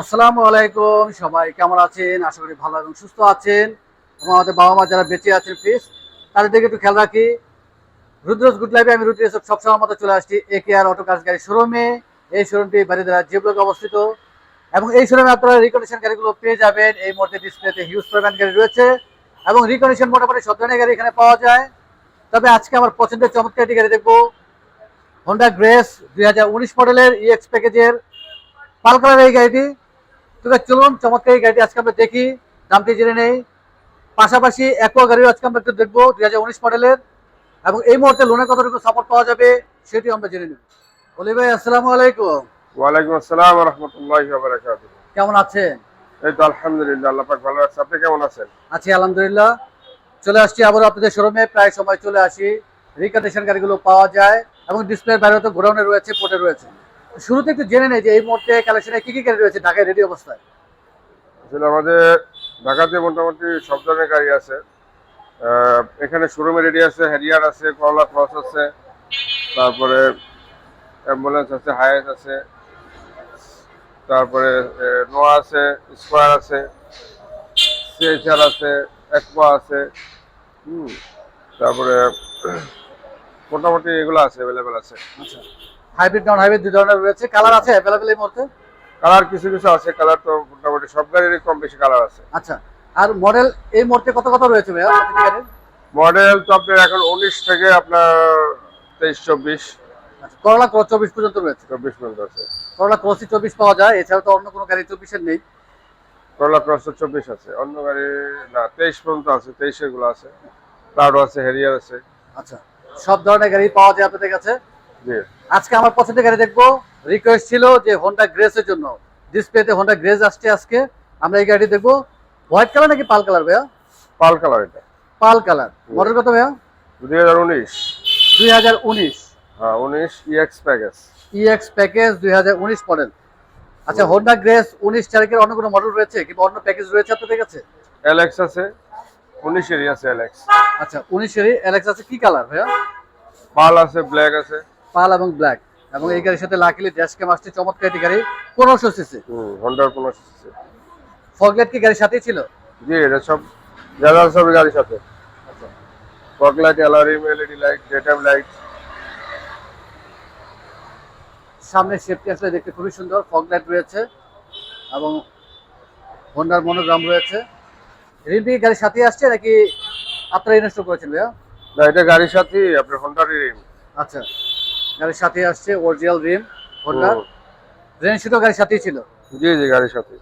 আসসালামু আলাইকুম, সবাই কেমন আছেন? আশা করি ভালো এবং সুস্থ আছেন। এবং আমাদের বাবা মা যারা বেঁচে আছেন প্লিজ তাদের দিকে একটু খেয়াল রাখি। রুদ্রজ গুড লাইফে আমি রুদ্র সবসময় মতো চলে আসছি এ কে আর অটো কাজ গাড়ি শোরুমে এই শোরুমটি বাড়িদারা যে ব্লকে অবস্থিত। এবং এই শোরুমে আপনারা রিকন্ডিশন গাড়িগুলো পেয়ে যাবেন। এই মুহূর্তে ডিসপ্লেতে হিউজ পরিমাণ গাড়ি রয়েছে। এবং রিকন্ডিশন মোটামুটি সব ধরনের গাড়ি এখানে পাওয়া যায়। তবে আজকে আমার পছন্দের চমৎকার একটি গাড়ি দেখব। হন্ডা গ্রেস দুই হাজার উনিশ মডেলের ইএক্স প্যাকেজের পাল কালার এই গাড়িটি। তবে চলুন চমৎকার এই গাড়িটি আজকে আমরা দেখি। দামটি জেনে নেই। পাশাপাশি একোয়া গাড়িও আজকে আমরা একটু দেখব দুই মডেলের। এবং এই মুহূর্তে লোনের কতটুকু সাপোর্ট পাওয়া যাবে সেটি আমরা জেনে নেব। বলি ভাই আসসালামু আলাইকুম। ওয়ালাইকুম আসসালাম রহমতুল্লাহ কেমন আছেন? এই তো আলহামদুলিল্লাহ আল্লাহ পাক ভালো আছে। আপনি কেমন আছেন? আছি আলহামদুলিল্লাহ। চলে আসছি আবার আপনাদের শোরুমে প্রায় সময় চলে আসি। রিকন্ডিশন গাড়িগুলো পাওয়া যায় এবং ডিসপ্লের বাইরে তো গোডাউনে রয়েছে পোর্টে রয়েছে। শুরুতে একটু জেনে নেই যে এই মুহূর্তে কালেকশনে কি কি গাড়ি রয়েছে ঢাকায় রেডি অবস্থায়? আসলে আমাদের ঢাকাতে মোটামুটি সব ধরনের গাড়ি আছে। এখানে শোরুমে রেডি আছে হ্যারিয়ার আছে করলা ক্রস আছে তারপরে অ্যাম্বুলেন্স আছে হায়াস আছে তারপরে নোয়া আছে স্কোয়ার আছে সিএইচআর আছে একপা আছে হুম তারপরে মোটামুটি এগুলো আছে অ্যাভেলেবেল আছে। আচ্ছা। হাইব্রিড নন হাইব্রিড দুই ধরনের রয়েছে। কালার আছে অ্যাভেলেবেল এই মুহূর্তে? কালার কিছু কিছু আছে কালার তো মোটামুটি সব গাড়িরই কম বেশি কালার আছে। আচ্ছা আর মডেল এই মুহূর্তে কত কত রয়েছে ভাইয়া? মডেল তো আপনার এখন উনিশ থেকে আপনার তেইশ চব্বিশ। আচ্ছা, করলা ক্রস চব্বিশ পর্যন্ত রয়েছে। চব্বিশ পর্যন্ত আছে। করলা ক্রসই চব্বিশ পাওয়া যায় এছাড়া তো অন্য কোনো গাড়ি চব্বিশের নেই। করলা ক্রস তো চব্বিশ আছে অন্য গাড়ি না তেইশ পর্যন্ত আছে তেইশেরগুলো আছে। প্রাডো আছে হ্যারিয়ার আছে। আচ্ছা সব ধরনের গাড়ি পাওয়া যায় আপনাদের কাছে। আজকে আমার পছন্দের গাড়ি দেখব। রিকোয়েস্ট ছিল যে হোন্ডা গ্রেসের জন্য। ডিসপ্লেতে হোন্ডা গ্রেস আসছে আজকে। আমরা এই গাড়ি দেখব। হোয়াইট কালার নাকি পাল কালার ভাইয়া? পাল কালার এটা। পাল কালার মডেল কত ভাইয়া? দুই হাজার উনিশ। দুই হাজার উনিশ। হ্যাঁ উনিশ ইএক্স প্যাকেজ ইএক্স প্যাকেজ দুই হাজার উনিশ মডেল আচ্ছা হোন্ডা গ্রেস উনিশ তারিখের অন্য কোনো মডেল রয়েছে? কিংবা অন্য প্যাকেজ রয়েছে আপনাদের কাছে? এলএক্স আছে। উনিশেরই আছে এলএক্স আচ্ছা উনিশেরই অ্যালেক্স আছে। কি কালার ভাইয়া? পাল আছে ব্ল্যাক আছে। পাল এবং ব্ল্যাক। এবং এই গাড়ির সাথে লাকিলি ড্যাশ ক্যাম আসছে চমৎকার একটি গাড়ি পনেরোশো সিসি হন্ডার পনেরোশো ফগলেট কি গাড়ির সাথেই ছিল? জি এটা সব যারা সব গাড়ির সাথে। আচ্ছা। Fog alloy rim LED light daytime light সামনে সেফটি আসলে দেখতে খুবই সুন্দর। ফগলাইট রয়েছে এবং হোন্ডার মনোগ্রাম রয়েছে। রিমটি কি গাড়ির সাথেই আসছে নাকি আপনারা ইনস্টল করেছেন ভাইয়া? না এটা গাড়ির সাথে আপনার হন্ডার রিম আচ্ছা। গাড়ির সাথে আসছে অরিজিনাল রিম হোন্ডার রেন শুটও গাড়ির সাথেই ছিল। জি জি গাড়ির সাথে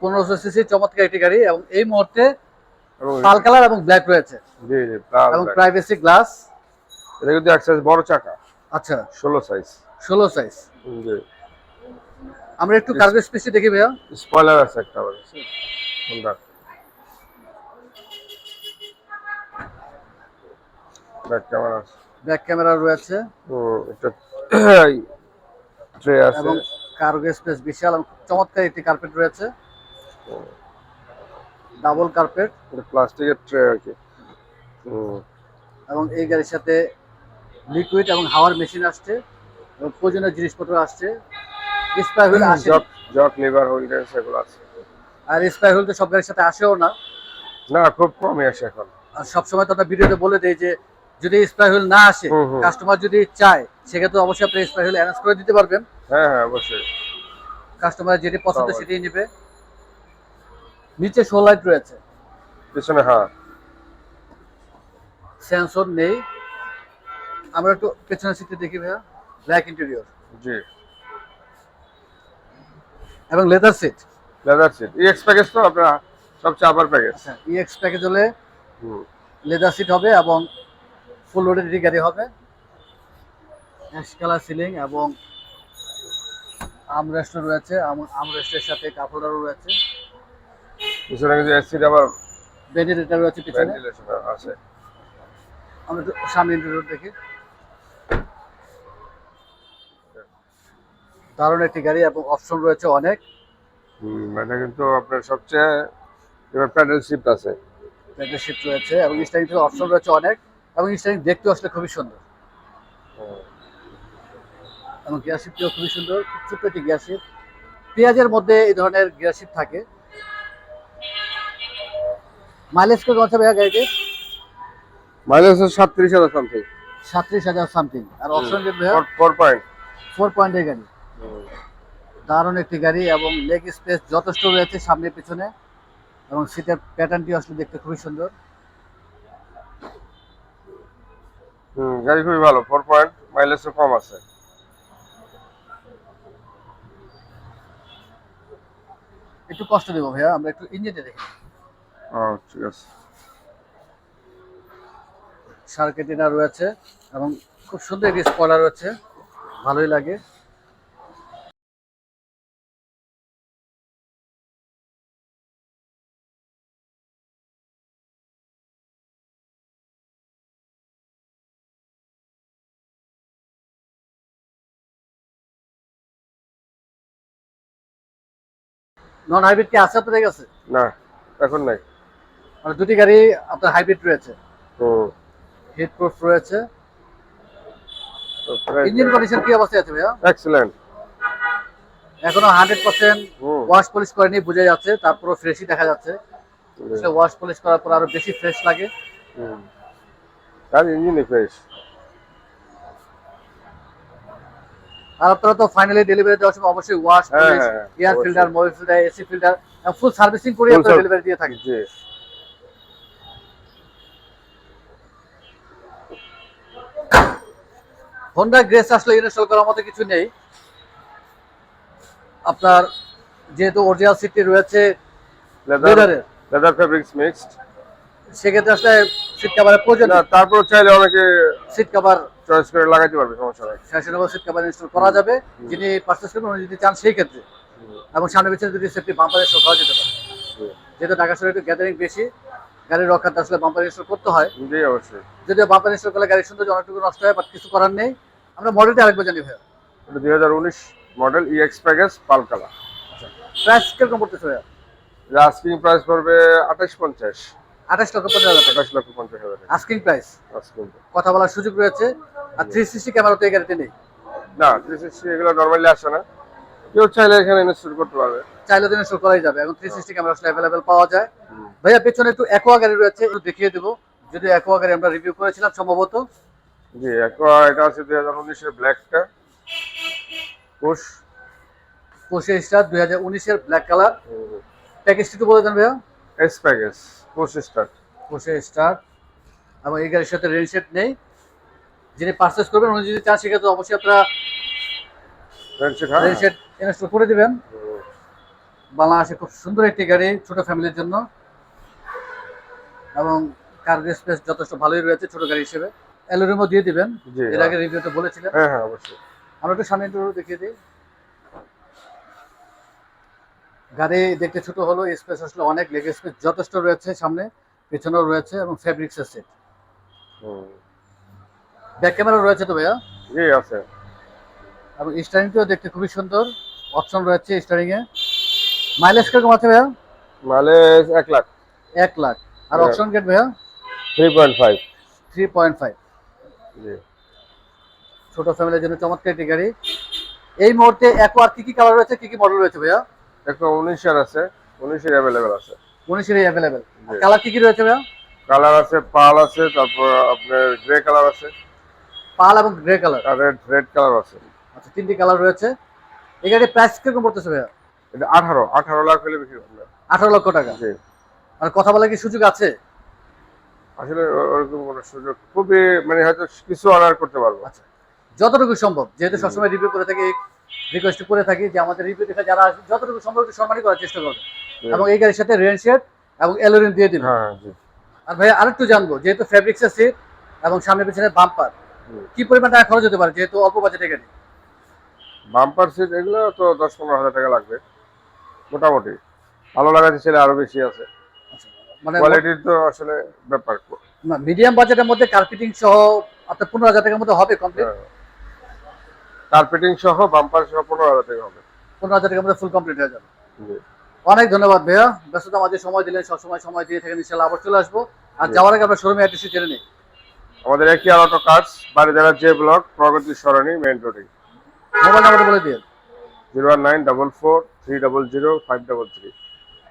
পনেরোশো সিসি চমৎকার একটি গাড়ি এবং এই মুহূর্তে পাল কালার এবং ব্ল্যাক রয়েছে। জি জি এবং প্রাইভেসি গ্লাস এটা কিন্তু অ্যাক্সেস বড় চাকা। আচ্ছা। ষোলো সাইজ ষোলো সাইজ জি। আমরা একটু কার্গো স্পেসটি দেখি ভাইয়া। স্পয়লার আছে একটা আবার হন্ডা ব্যাক ক্যামেরা আছে। ব্যাক ক্যামেরা রয়েছে। একটা ট্রে আছে। এবং কার্গো স্পেস বিশাল চমৎকার একটি কার্পেট রয়েছে। ডাবল কার্পেট প্লাস্টিকের ট্রে আর কি। এবং এই গাড়ির সাথে লিকুইড এবং হাওয়ার মেশিন আসছে এবং প্রয়োজনীয় জিনিসপত্র আসছে। স্পাই হুইল আসে জক জক লিভার হোল্ডার সেগুলো আছে। আর স্পাই হুইল তো সব গাড়ির সাথে আসেও না। না খুব কমই আসে এখন। আর সবসময় তো আমরা ভিডিওতে বলে দিই যে যদি স্পাই হুইল না আসে। কাস্টমার যদি চায় সেক্ষেত্রে অবশ্যই আপনি স্পাই হুইল অ্যারেঞ্জ করে দিতে পারবেন। হ্যাঁ হ্যাঁ অবশ্যই। কাস্টমার যেটি পছন্দ। সেটাই নেবে। নিচে শো লাইট রয়েছে। পিছনে হ্যাঁ। সেন্সর নেই। আমরা একটু পেছনে সিটে দেখি ভাইয়া। ব্ল্যাক ইন্টেরিয়র জি। এবং leather seat leather seat EX package তো আপনার সবচেয়ে আপার প্যাকেজ আচ্ছা ইএক্স প্যাকেজ হলে হুম। লেদার সিট হবে এবং ফুল লোডেড গাড়ি হবে। অ্যাশ কালার সিলিং এবং আমরেস্ট রয়েছে। আমরেস্টের সাথে রয়েছে। পিছনে এসির আবার ভেন্টিলেটার রয়েছে পিছনে। আছে। আমরা একটু সামনে ইন্টেরিয়র দেখি। দারুণ একটি গাড়ি এবং অপশন রয়েছে অনেক। এটা কিন্তু আপনার সবচেয়ে এবার প্যাডেল শিফট আছে। শিফট রয়েছে এবং থেকে অপশন রয়েছে অনেক। এবং স্টারিং দেখতে আসলে খুবই সুন্দর। এবং গিয়ার শিফটিও খুবই সুন্দর খুব ছোট্ট একটি গিয়ার শিফট পেঁয়াজের মধ্যে এই ধরনের গিয়ার শিফট থাকে। মাইলেজ করে আছে ভাইয়া গাড়িতে? মাইলেজ সাতত্রিশ হাজার সামথিং সাতত্রিশ হাজার সামথিং আর অপশন ফোর পয়েন্ট ফোর পয়েন্টের গাড়ি। দারুণ একটি গাড়ি এবং লেগ স্পেস যথেষ্ট রয়েছে সামনে পিছনে এবং সিটের প্যাটার্নটি আসলে দেখতে খুবই সুন্দর। হুম গাড়ি খুবই ভালো ফোর পয়েন্ট মাইলেজও কম আছে। একটু কষ্ট দেবো ভাইয়া আমরা একটু ইঞ্জিনটা দেখি ও ঠিক আছে। সার্কেটিনা রয়েছে এবং খুব সুন্দর একটি স্পয়লার রয়েছে ভালোই লাগে। নন হাইব্রিড কি আছে আপনাদের কাছে? না এখন নাই। মানে দুটি গাড়ি আপনার হাইব্রিড রয়েছে। হুম। হিট প্রুফ রয়েছে। ইঞ্জিন কন্ডিশন কি অবস্থায় আছে ভাইয়া? এক্সেলেন্ট এখনও হান্ড্রেড পার্সেন্ট ওয়াশ পলিশ করেনি বোঝা যাচ্ছে। তারপরও ফ্রেশই দেখা যাচ্ছে। ওয়াশ পলিশ করার পর আরও বেশি ফ্রেশ লাগে। হুম। গাড়ি ইঞ্জিন ফ্রেশ আর আপনারা তো ফাইনালি ডেলিভারি দেওয়ার সময় অবশ্যই wash air filter Mobil filter AC filter full servicing করে আপনারা ডেলিভারি দিয়ে থাকেন। হোন্ডা গ্রেস আসলে ইনস্টল করার মতো কিছু নেই। আপনার যেহেতু অরিজিনাল সিটটি রয়েছে লেদার লেদারের লেদার ফেব্রিক্স মিক্সড সেক্ষেত্রে আসলে সিট কাভারের প্রয়োজন না তারপর চাইলে অনেকে সিট কাভার চয়েস করে লাগাইতে পারবে সমস্যা নাই। ফ্যাশনেবল সিট কাভার ইনস্টল করা যাবে। যিনি পারচেস করবেন উনি যদি চান সেই ক্ষেত্রে। এবং সামনে পিছনে যদি সেফটি বাম্পার ইনস্টল করা যেতে পারে। যেহেতু ঢাকা শহরে একটু গ্যাদারিং বেশি গাড়ির রক্ষাতে আসলে বাম্পার ইনস্টল করতে হয়। জি অবশ্যই। যদিও বাম্পার ইনস্টল করলে গাড়ির সৌন্দর্য অনেকটুকু নষ্ট হয় বাট কিছু করার নেই। আমরা মডেলটা আরেকবার জানি ভাইয়া। এটা দুই হাজার উনিশ model EX package pearl colour. Price কীরকম পড়তেছে ভাইয়া? আস্কিং প্রাইস পড়বে আঠাশ পঞ্চাশ। আঠাশ লক্ষ পঞ্চাশ হাজার আঠাশ লক্ষ পঞ্চাশ হাজার আস্কিং প্রাইস কথা বলার সুযোগ রয়েছে। আর থ্রি সিক্সটি ক্যামেরা তো এই গাড়িতে নেই? না থ্রি সিক্সটি এগুলো নর্মালি আসে না। কেউ চাইলে এখানে ইনস্টল করতে পারবে। চাইলে দিনে শো করাই যাবে। এখন থ্রি সিক্সটি ক্যামেরা অ্যাভেলেবেল পাওয়া যায়। ভাইয়া পেছনে একটু অ্যাকোয়া গাড়ি রয়েছে একটু দেখিয়ে দেবো। যদি অ্যাকোয়া গাড়ি আমরা রিভিউ করেছিলাম সম্ভবত। জি একটা এটা আছে দুই হাজার উনিশের ব্ল্যাকটা পুশ পঁচিশ স্টার দুই হাজার উনিশের ব্ল্যাক কালার প্যাকেজটি একটু বলে দেন ভাইয়া। এস প্যাকেজ পুশ স্টার্ট পঁচিশ স্টার্ট এবং এই গাড়ির সাথে রেন সেট নেই। যিনি পারচেস করবেন উনি যদি চান সেক্ষেত্রে অবশ্যই আপনারা হ্যাঁ। রেন সেট ইনস্টল করে দিবেন। বাংলাদেশে খুব সুন্দর একটি গাড়ি ছোট ফ্যামিলির জন্য। এবং কার্গো স্পেস যথেষ্ট ভালোই রয়েছে ছোট গাড়ি হিসেবে। অ্যালোরিমো দিয়ে দিবেন। এর আগে রিভিউতে বলেছিলেন। হ্যাঁ হ্যাঁ অবশ্যই। আমরা একটু সামনে একটু দেখিয়ে দিই। গাড়ি দেখতে ছোট হলো স্পেস আসলে অনেক লেগ স্পেস যথেষ্ট রয়েছে সামনে পেছনেও রয়েছে এবং সেট হুম। ব্যাক ক্যামেরা রয়েছে তো ভাইয়া? জি আছে। এবং স্টারিংটিও দেখতে খুবই সুন্দর অপশন রয়েছে স্টারিং এ মাইলেজ কীরকম আছে ভাইয়া? মাইলেজ এক লাখ। এক লাখ। আর অপশন গেট ভাইয়া? Three point five three point five ছোট ফ্যামিলির জন্য চমৎকার একটি গাড়ি। এই মুহূর্তে একোয়ার কি কি কালার রয়েছে কি কি মডেল রয়েছে ভাইয়া? একটা উনিশের আছে উনিশের অ্যাভেলেবেল আছে। উনিশের অ্যাভেলেবেল। কালার কি কি রয়েছে ভাইয়া? কালার আছে পাল আছে তারপর আপনার গ্রে কালার আছে। পাল এবং গ্রে কালার আর রেড রেড কালার আছে। আচ্ছা তিনটি কালার রয়েছে। এই গাড়ির প্রাইস কীরকম পড়তেছে ভাইয়া? এটা আঠারো আঠারো লাখ হলে বিক্রি করবে আঠারো লক্ষ টাকা। জি। আর কথা বলার কি সুযোগ আছে? আসলে ওরকম কোনো সুযোগ খুবই মানে হয়তো কিছু অর্ডার করতে পারব। আচ্ছা। যতটুকু সম্ভব যেহেতু সবসময় রিভিউ করে থাকি রিকোয়েস্ট করে থাকি যে আমাদের রিভিউ দেখে যারা আসবে যতটুকু সম্ভব একটু সম্মানই করার চেষ্টা করবে। এবং এই গাড়ির সাথে রেন শেড এবং এলোরিন দিয়ে দিবে। হ্যাঁ আর ভাইয়া আরেকটু জানব যেহেতু ফ্যাব্রিক্সের সিট এবং সামনে পিছনে বাম্পার। কি পরিমাণ টাকা খরচ হতে পারে যেহেতু অল্প বাজেটে গাড়ি? বাম্পার সিট এগুলো তো দশ পনেরো হাজার টাকা লাগবে মোটামুটি। ভালো লাগাতে ছেলে আরও বেশি আছে। মানে কোয়ালিটির তো আসলে ব্যাপার। না মিডিয়াম বাজেটের মধ্যে কার্পেটিং সহ আপনার পনেরো হাজার টাকার মধ্যে হবে কমপ্লিট কার্পেটিং সহ বাম্পার সহ পনেরো হাজার টাকা হবে। পনেরো হাজার মধ্যে ফুল কমপ্লিট হয়ে যাবে। অনেক ধন্যবাদ ভাইয়া। ব্যস্ততা মাঝে সময় দিলেন সবসময় সময় দিয়ে থাকেন ইনশাল্লাহ আবার চলে আসব। আর যাওয়ার আগে আমরা শোরুমে অ্যাড্রেসটি জেনে নিই। আমাদের একই আর অটো কাজ বাড়িদারা জে ব্লক প্রগতি সরণি মেইন রোডে মোবাইল নাম্বারটা বলে দিন। Zero one nine double four three double zero five double three.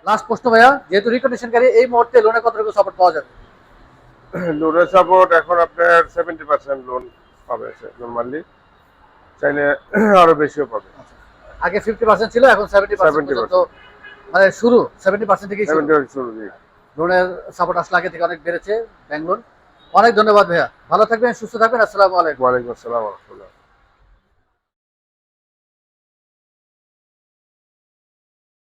Last প্রশ্ন ভাইয়া যেহেতু রিকন্ডিশন গাড়ি এই মুহূর্তে লোনে কতটুকু সাপোর্ট পাওয়া যাবে? লোনের সাপোর্ট এখন আপনার সেভেন্টি পার্সেন্ট লোন পাবে নর্মালি চাইলে আরও বেশিও পাবে। আগে ফিফটি পার্সেন্ট ছিল এখন সেভেন্টি পার্সেন্ট 70% পর্যন্ত মানে শুরু সেভেন্টি পার্সেন্ট থেকেই শুরু। লোনের সাপোর্ট আসলে আগে থেকে অনেক বেড়েছে ব্যাংক লোন অনেক ধন্যবাদ ভাইয়া। ভালো থাকবেন সুস্থ থাকবেন আসসালামু আলাইকুম। ওয়ালাইকুম আসসালাম